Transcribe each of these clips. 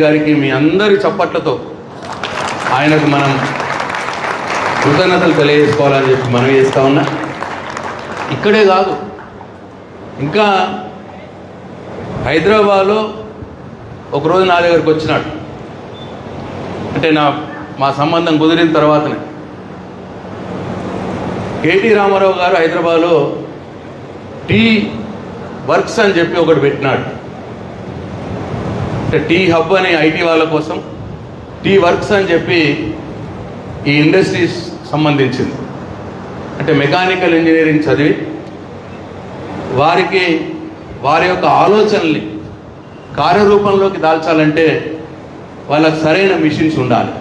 గారికి మీ అందరి చప్పట్లతో ఆయనకు మనం కృతజ్ఞతలు తెలియజేసుకోవాలని చెప్పి మనం చేస్తా ఉన్నా. ఇక్కడే కాదు ఇంకా హైదరాబాద్లో ఒకరోజు నా దగ్గరికి వచ్చినాడు. అంటే నా మా సంబంధం కుదిరిన తర్వాతనే. కేటీ రామారావు గారు హైదరాబాద్లో టీ వర్క్స్ అని చెప్పి ఒకటి పెట్టినాడు. అంటే టీ హబ్ అనే ఐటీ వాళ్ళ కోసం టీ వర్క్స్ అని చెప్పి ఈ ఇండస్ట్రీస్ సంబంధించింది. అంటే మెకానికల్ ఇంజనీరింగ్ చదివి వారికి వారి యొక్క ఆలోచనల్ని కార్యరూపంలోకి దాల్చాలంటే వాళ్ళకి సరైన మిషన్స్ ఉండాలి.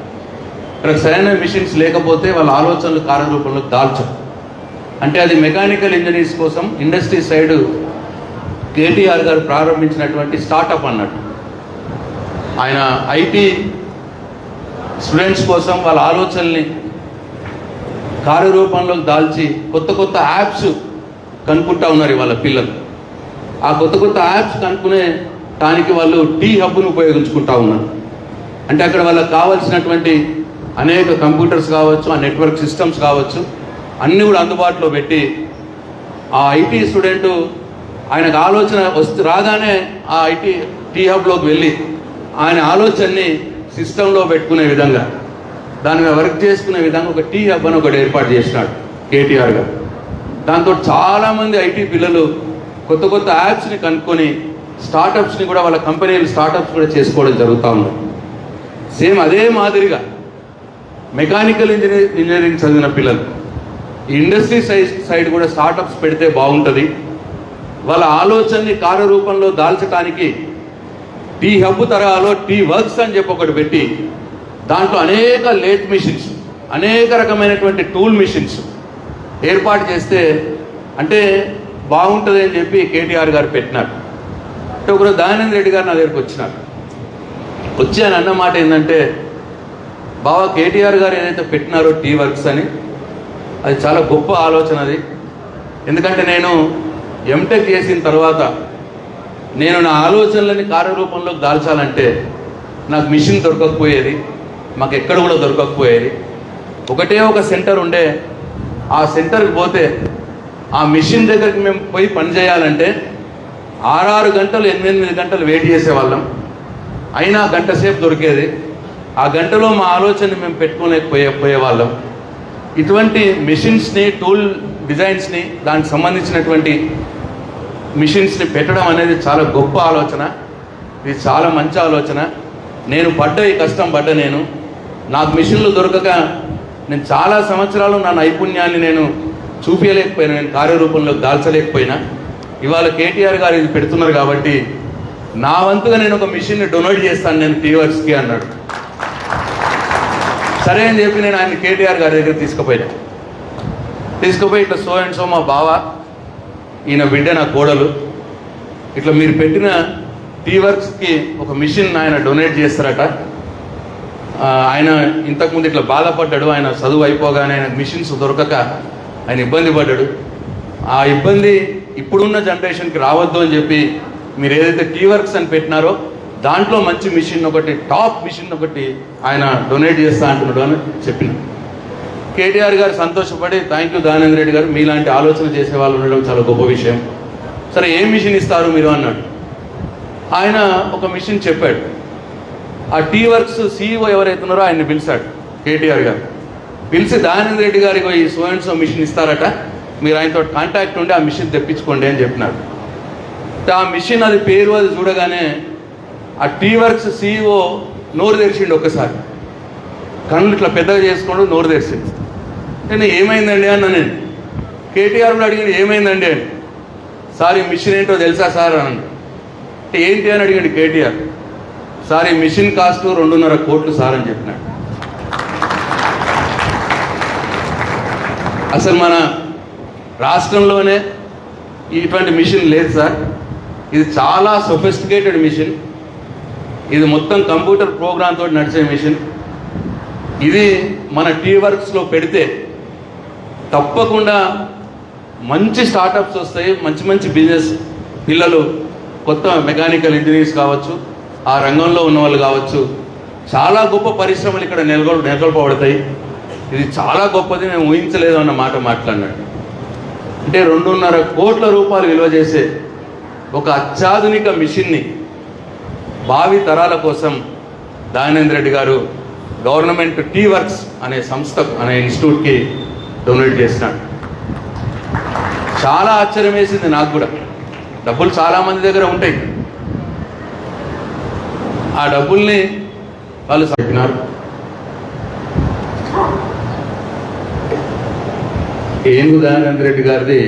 వాళ్ళకి సరైన మిషన్స్ లేకపోతే వాళ్ళ ఆలోచనలు కార్యరూపంలోకి దాల్చరు అంటే అది మెకానికల్ ఇంజనీర్స్ కోసం ఇండస్ట్రీ సైడు కేటీఆర్ గారు ప్రారంభించినటువంటి స్టార్టప్ అన్నట్టు. ఆయన ఐటీ స్టూడెంట్స్ కోసం వాళ్ళ ఆలోచనల్ని కార్యరూపంలోకి దాల్చి కొత్త కొత్త యాప్స్ కనుక్కుంటా ఉన్నారు వాళ్ళ పిల్లలు. ఆ కొత్త కొత్త యాప్స్ కనుక్కునే దానికి వాళ్ళు టీ హబ్ను ఉపయోగించుకుంటా ఉన్నారు. అంటే అక్కడ వాళ్ళకి కావాల్సినటువంటి అనేక కంప్యూటర్స్ కావచ్చు ఆ నెట్వర్క్ సిస్టమ్స్ కావచ్చు అన్నీ కూడా అందుబాటులో పెట్టి ఆ ఐటీ స్టూడెంట్ ఆయనకు ఆలోచన వస్తు రాగానే ఆ ఐటీ టీ హబ్లోకి వెళ్ళి ఆయన ఆలోచనని సిస్టంలో పెట్టుకునే విధంగా దాని మీద వర్క్ చేసుకునే విధంగా ఒక టీ హబ్ అని ఒకటి ఏర్పాటు చేసినాడు కేటీఆర్ గారు. దాంతో చాలామంది ఐటీ పిల్లలు కొత్త కొత్త యాప్స్ని కనుక్కొని స్టార్టప్స్ని కూడా వాళ్ళ కంపెనీలు స్టార్టప్స్ కూడా చేసుకోవడం జరుగుతూ ఉంది సేమ్ అదే మాదిరిగా మెకానికల్ ఇంజనీర్ ఇంజనీరింగ్ చదివిన పిల్లలు ఈ ఇండస్ట్రీ సైడ్ సైడ్ కూడా స్టార్టప్స్ పెడితే బాగుంటుంది. వాళ్ళ ఆలోచనని కార్యరూపంలో దాల్చడానికి టీ హబ్ తరహాలో టీ వర్క్స్ అని చెప్పి ఒకటి పెట్టి దాంట్లో అనేక లేట్ మిషన్స్ అనేక రకమైనటువంటి టూల్ మిషన్స్ ఏర్పాటు చేస్తే అంటే బాగుంటుంది అని చెప్పి కేటీఆర్ గారు పెట్టినారు. అంటే ఒకరోజు దయానంద రెడ్డి గారు నా దగ్గరికి వచ్చినారు. వచ్చి ఆయన అన్న మాట ఏంటంటే బావా కేటీఆర్ గారు ఏదైతే పెట్టినారో టీ వర్క్స్ అని అది చాలా గొప్ప ఆలోచన అది. ఎందుకంటే నేను ఎంటెక్ చేసిన తర్వాత నేను నా ఆలోచనలని కార్యరూపంలోకి దాల్చాలంటే నాకు మిషన్ దొరకకపోయేది మాకు ఎక్కడ కూడా దొరకకపోయేది. ఒకటే ఒక సెంటర్ ఉండే ఆ సెంటర్కి పోతే ఆ మిషన్ దగ్గరికి మేము పోయి పని చేయాలంటే ఆరారు గంటలు ఎనిమిది గంటలు వెయిట్ చేసేవాళ్ళం. అయినా గంట సేపు దొరికేది. ఆ గంటలో మా ఆలోచనని మేము పెట్టుకోలేకపోయే పోయేవాళ్ళం. ఇటువంటి మిషన్స్ని టూల్ డిజైన్స్ని దానికి సంబంధించినటువంటి మిషన్స్ని పెట్టడం అనేది చాలా గొప్ప ఆలోచన. ఇది చాలా మంచి ఆలోచన. నేను పడ్డ ఈ కష్టం పడ్డ నేను. నాకు మిషన్లు దొరకక నేను చాలా సంవత్సరాలు నా నైపుణ్యాన్ని నేను చూపించలేకపోయినా నేను కార్యరూపంలో దాల్చలేకపోయినా. ఇవాళ కేటీఆర్ గారు ఇది పెడుతున్నారు కాబట్టి నా వంతుగా నేను ఒక మిషన్ని డొనేట్ చేస్తాను నేను టీవర్స్కి అన్నాడు. సరే అని చెప్పి నేను ఆయన కేటీఆర్ గారి దగ్గర తీసుకుపోయాను. తీసుకుపోయి ఇట్లా సో అండ్ సో మా బావ ఈయన బిడ్డ నా కోడలు. ఇట్లా మీరు పెట్టిన టీ వర్క్స్కి ఒక మిషన్ ఆయన డొనేట్ చేస్తారట. ఆయన ఇంతకుముందు ఇట్లా బాధపడ్డాడు ఆయన చదువు అయిపోగానే ఆయన మిషన్స్ దొరకక ఆయన ఇబ్బంది పడ్డాడు. ఆ ఇబ్బంది ఇప్పుడున్న జనరేషన్కి రావద్దు అని చెప్పి మీరు ఏదైతే టీ వర్క్స్ అని పెట్టినారో దాంట్లో మంచి మిషన్ ఒకటి టాప్ మిషన్ ఒకటి ఆయన డొనేట్ చేస్తా అంటున్నాడు అని చెప్పిన. కేటీఆర్ గారు సంతోషపడి థ్యాంక్ యూ దానంద్ రెడ్డి గారు మీలాంటి ఆలోచన చేసే వాళ్ళు ఉండడం చాలా గొప్ప విషయం. సరే ఏం మిషన్ ఇస్తారు మీరు అన్నాడు. ఆయన ఒక మిషన్ చెప్పాడు. ఆ టీ వర్క్స్ సీఈఓ ఎవరైతే ఉన్నారో ఆయన్ని పిలిచాడు కేటీఆర్ గారు. పిలిచి దానంద్ రెడ్డి గారికి ఈ సో అండ్ సో మిషన్ ఇస్తారట మీరు ఆయనతో కాంటాక్ట్ ఉండి ఆ మిషన్ తెప్పించుకోండి అని చెప్పినాడు ఆ మిషన్ అది పేరు అది చూడగానే ఆ టీ వర్క్స్ సీఈఓ నోరు తెరిచిండు ఒక్కసారి. కళ్ళు ఇట్లా పెద్దగా చేసుకోండి నోరు తెరిచింది నేను ఏమైందండి అన్న నేను కేటీఆర్ కూడా అడిగాడు ఏమైందండి? అని. సార్ ఈ మిషన్ ఏంటో తెలుసా సార్? అని అంటే ఏంటి అని అడిగాడు కేటీఆర్. సార్ ఈ మిషన్ కాస్ట్ రెండున్నర కోట్లు సార్ అని చెప్పినాడు. అసలు మన రాష్ట్రంలోనే ఇటువంటి మిషన్ లేదు సార్. ఇది చాలా సొఫిస్టికేటెడ్ మిషన్. ఇది మొత్తం కంప్యూటర్ ప్రోగ్రామ్ తోటి నడిచే మిషన్. ఇది మన టీ వర్క్స్లో పెడితే తప్పకుండా మంచి స్టార్టప్స్ వస్తాయి మంచి మంచి బిజినెస్ పిల్లలు కొత్త మెకానికల్ ఇంజనీర్స్ కావచ్చు ఆ రంగంలో ఉన్న వాళ్ళు కావచ్చు చాలా గొప్ప పరిశ్రమలు ఇక్కడ నెలకొల్ నెలకొల్పబడతాయి. ఇది చాలా గొప్పది మేము ఊహించలేదు అన్న మాట మాట్లాడినాడు అంటే రెండున్నర కోట్ల రూపాయలు విలువ చేసే ఒక అత్యాధునిక మిషన్ని భావి తరాల కోసం దానేంద్ర రెడ్డి గారు గవర్నమెంట్ టీ వర్క్స్ అనే సంస్థ అనే ఇన్స్టిట్యూట్కి డొనేట్ చేసినాడు చాలా ఆశ్చర్యం వేసింది నాకు కూడా. డబ్బులు చాలా మంది దగ్గర ఉంటాయి. ఆ డబ్బుల్ని వాళ్ళు చెప్పినారు ఏనుగు దయానంద రెడ్డి గారిది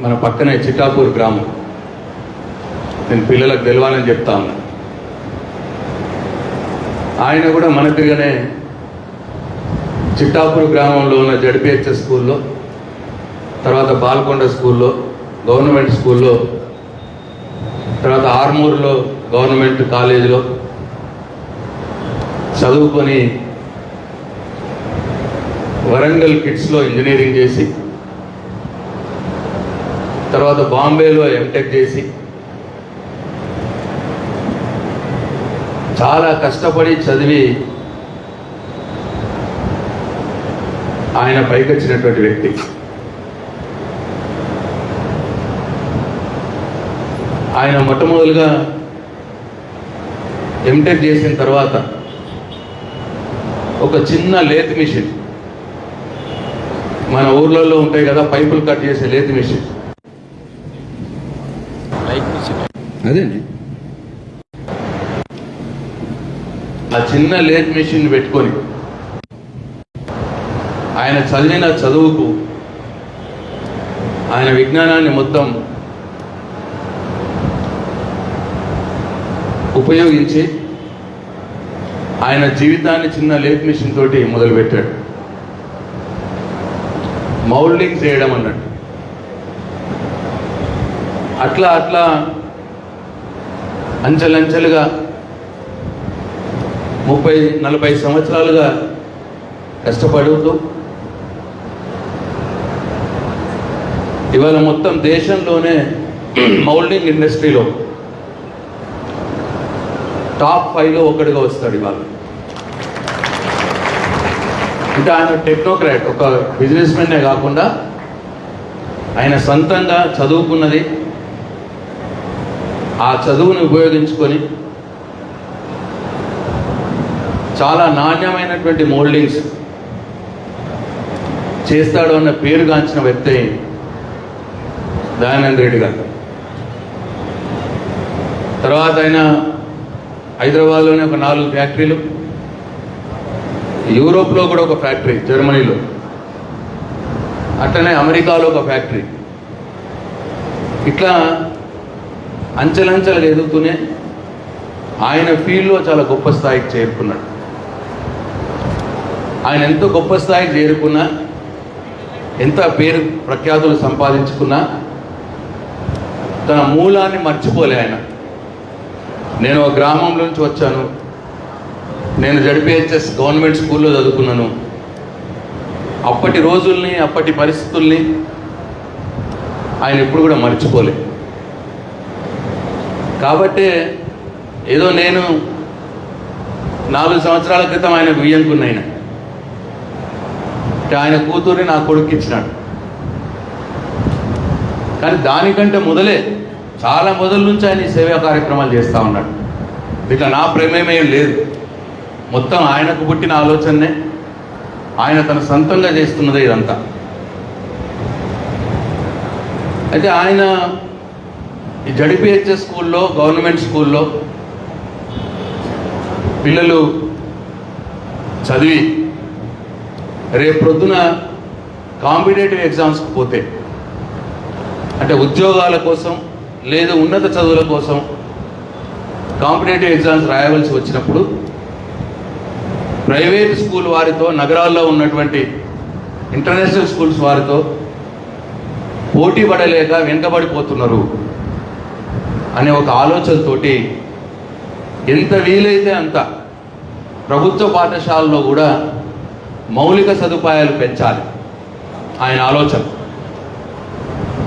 మన పక్కనే చిట్టాపూర్ గ్రామం. నేను పిల్లలకు తెలవాలని చెప్తా ఉన్నా. ఆయన కూడా మన మనకుగానే చిట్టాపూర్ గ్రామంలో ఉన్న జడ్పిహెచ్ఎస్ స్కూల్లో తర్వాత బాల్కొండ స్కూల్లో గవర్నమెంట్ స్కూల్లో తర్వాత ఆర్మూర్లో గవర్నమెంట్ కాలేజీలో చదువుకొని వరంగల్ కిడ్స్లో ఇంజనీరింగ్ చేసి తర్వాత బాంబేలో ఎంటెక్ చేసి చాలా కష్టపడి చదివి ఆయన పైకొచ్చినటువంటి వ్యక్తి. ఆయన మొట్టమొదలుగా ఎంటెక్ చేసిన తర్వాత ఒక చిన్న లేత్ మిషన్ మన ఊర్లలో ఉంటాయి కదా పైపులు కట్ చేసే లేత్ మిషన్. అదేండి ఆ చిన్న లేత్ మిషన్ పెట్టుకొని ఆయన చదివిన చదువుకు ఆయన విజ్ఞానాన్ని మొత్తం ఉపయోగించి ఆయన జీవితాన్ని చిన్న లేత్ మిషన్ తోటి మొదలుపెట్టాడు. మౌల్డింగ్ చేయడం అన్నట్టు. అట్లా అట్లా అంచెలంచెలుగా ముప్పై నలభై సంవత్సరాలుగా కష్టపడుతూ ఇవాళ మొత్తం దేశంలోనే మౌల్డింగ్ ఇండస్ట్రీలో టాప్ ఫైవ్లో ఒకటిగా వస్తాడు ఇవాళ. అంటే ఆయన టెక్నోక్రాట్ ఒక బిజినెస్ మెన్నే కాకుండా ఆయన సొంతంగా చదువుకున్నది. ఆ చదువుని ఉపయోగించుకొని చాలా నాణ్యమైనటువంటి మోల్డింగ్స్ చేస్తాడు అన్న పేరుగాంచిన వ్యక్తి దయానంద్ రెడ్డి గారు తర్వాత ఆయన హైదరాబాద్లోనే ఒక నాలుగు ఫ్యాక్టరీలు యూరోప్లో కూడా ఒక ఫ్యాక్టరీ జర్మనీలో. అట్లనే అమెరికాలో ఒక ఫ్యాక్టరీ. ఇట్లా అంచెలంచెలుగా ఎదుగుతూనే ఆయన ఫీల్డ్లో చాలా గొప్ప స్థాయికి చేరుకున్నాడు. ఆయన ఎంత గొప్ప స్థాయికి చేరుకున్నా ఎంత పేరు ప్రఖ్యాతులు సంపాదించుకున్నా తన మూలాన్ని మర్చిపోలే ఆయన. నేను ఒక గ్రామం నుంచి వచ్చాను. నేను జడిపిహెచ్ఎస్ గవర్నమెంట్ స్కూల్లో చదువుకున్నాను. అప్పటి రోజుల్ని అప్పటి పరిస్థితుల్ని ఆయన ఎప్పుడు కూడా మర్చిపోలే. కాబట్టే ఏదో నేను నాలుగు సంవత్సరాల క్రితం ఆయన బియ్యంకున్న ఆయన. ఆయన కూతుర్ని నా కొడుకు ఇచ్చినాడు కానీ దానికంటే మొదలే చాలా మొదల నుంచి ఆయన సేవా కార్యక్రమాలు చేస్తూ ఉన్నాడు. ఇట్లా నా ప్రేమేమేం లేదు. మొత్తం ఆయనకు పుట్టిన ఆలోచననే ఆయన తన సొంతంగా చేస్తున్నదే ఇదంతా. అయితే ఆయన ఈ జడిపిహెచ్ఎస్ స్కూల్లో గవర్నమెంట్ స్కూల్లో పిల్లలు చదివి రేపు ప్రొద్దున కాంపిటేటివ్ ఎగ్జామ్స్కి పోతే అంటే ఉద్యోగాల కోసం లేదు ఉన్నత చదువుల కోసం కాంపిటేటివ్ ఎగ్జామ్స్ రాయవలసి వచ్చినప్పుడు ప్రైవేట్ స్కూల్ వారితో నగరాల్లో ఉన్నటువంటి ఇంటర్నేషనల్ స్కూల్స్ వారితో పోటీ పడలేక వెనుకబడిపోతున్నారు అనే ఒక ఆలోచనతోటి ఎంత వీలైతే అంత ప్రభుత్వ పాఠశాలలో కూడా మౌలిక సదుపాయాలు పెంచాలి. ఆయన ఆలోచన.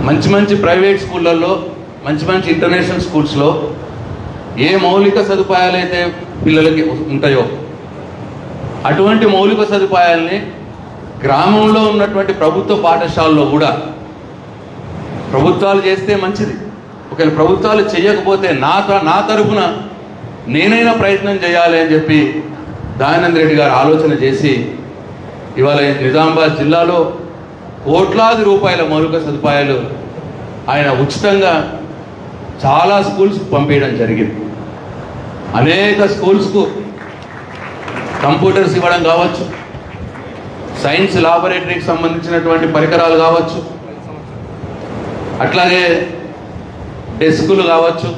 మంచి మంచి ప్రైవేట్ స్కూళ్ళల్లో మంచి మంచి ఇంటర్నేషనల్ స్కూల్స్లో ఏ మౌలిక సదుపాయాలు అయితే పిల్లలకి ఉంటాయో అటువంటి మౌలిక సదుపాయాల్ని గ్రామంలో ఉన్నటువంటి ప్రభుత్వ పాఠశాలలో కూడా ప్రభుత్వాలు చేస్తే మంచిది. ఒకవేళ ప్రభుత్వాలు చేయకపోతే నా త- నా తరపున నేనైనా ప్రయత్నం చేయాలి అని చెప్పి దయానంద్ రెడ్డి గారు ఆలోచన చేసి ఇవాళ నిజామాబాద్ జిల్లాలో కోట్లాది రూపాయల మౌలిక సదుపాయాలు ఆయన ఉచితంగా చాలా స్కూల్స్కి పంపించడం జరిగింది. అనేక స్కూల్స్కు కంప్యూటర్స్ ఇవ్వడం కావచ్చు సైన్స్ లాబొరేటరీకి సంబంధించినటువంటి పరికరాలు కావచ్చు అట్లాగే డెస్కులు కావచ్చు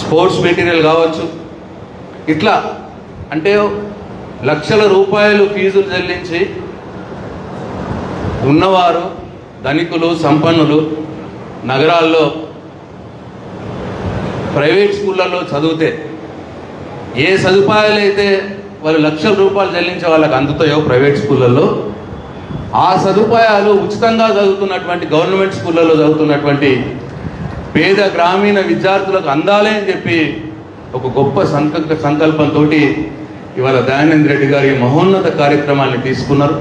స్పోర్ట్స్ మెటీరియల్ కావచ్చు. ఇట్లా అంటే లక్షల రూపాయలు ఫీజులు చెల్లించి ఉన్నవారు ధనికులు సంపన్నులు నగరాల్లో ప్రైవేట్ స్కూళ్ళల్లో చదివితే ఏ సదుపాయాలు అయితే వాళ్ళు లక్షల రూపాయలు చెల్లించే వాళ్ళకి అందుతాయో ప్రైవేట్ స్కూళ్ళల్లో ఆ సదుపాయాలు ఉచితంగా చదువుతున్నటువంటి గవర్నమెంట్ స్కూళ్ళల్లో చదువుతున్నటువంటి పేద గ్రామీణ విద్యార్థులకు అందాలి అని చెప్పి ఒక గొప్ప సంకల్ప సంకల్పంతో ఇవాళ దయానంద్ రెడ్డి గారి మహోన్నత కార్యక్రమాన్ని తీసుకున్నారు.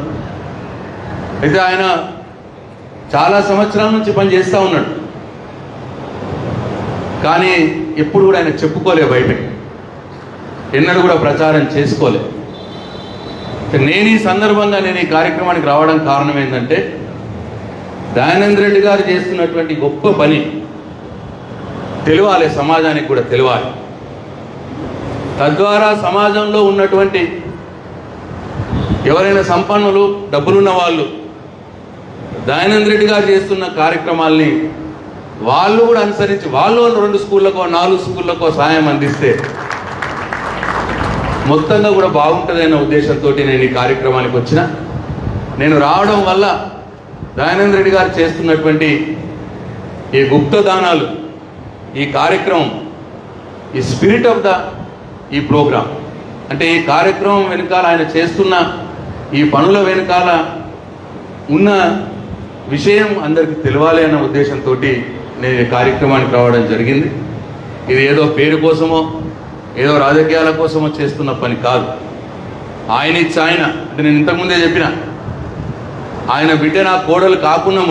అయితే ఆయన చాలా సంవత్సరాల నుంచి పని చేస్తూ ఉన్నాడు. కానీ ఎప్పుడు కూడా ఆయన చెప్పుకోలే బయట ఎన్నడూ కూడా ప్రచారం చేసుకోలే. నేను ఈ సందర్భంగా నేను ఈ కార్యక్రమానికి రావడం కారణం ఏంటంటే దయానంద్ రెడ్డి గారు చేస్తున్నటువంటి గొప్ప పని తెలియాలి సమాజానికి కూడా తెలియాలి. తద్వారా సమాజంలో ఉన్నటువంటి ఎవరైనా సంపన్నులు డబ్బులున్న వాళ్ళు దయానంద్ రెడ్డి గారు చేస్తున్న కార్యక్రమాల్ని వాళ్ళు కూడా అనుసరించి వాళ్ళు రెండు స్కూళ్ళకో నాలుగు స్కూళ్ళకో సహాయం అందిస్తే మొత్తంగా కూడా బాగుంటుందనే ఉద్దేశంతో నేను ఈ కార్యక్రమానికి వచ్చిన. నేను రావడం వల్ల దయానంద్ రెడ్డి గారు చేస్తున్నటువంటి ఈ గుప్త దానాలు ఈ కార్యక్రమం ఈ స్పిరిట్ ఆఫ్ ద ఈ ప్రోగ్రాం అంటే ఈ కార్యక్రమం వెనకాల ఆయన చేస్తున్న ఈ పనుల వెనకాల ఉన్న విషయం అందరికీ తెలవాలి అన్న ఉద్దేశంతో నేను ఈ కార్యక్రమానికి రావడం జరిగింది. ఇది ఏదో పేరు కోసమో ఏదో రాజకీయాల కోసమో చేస్తున్న పని కాదు. ఆయన ఇచ్చి ఆయన అంటే నేను ఇంతకుముందే చెప్పిన ఆయన బిడ్డ నా కోడలు కాకుండా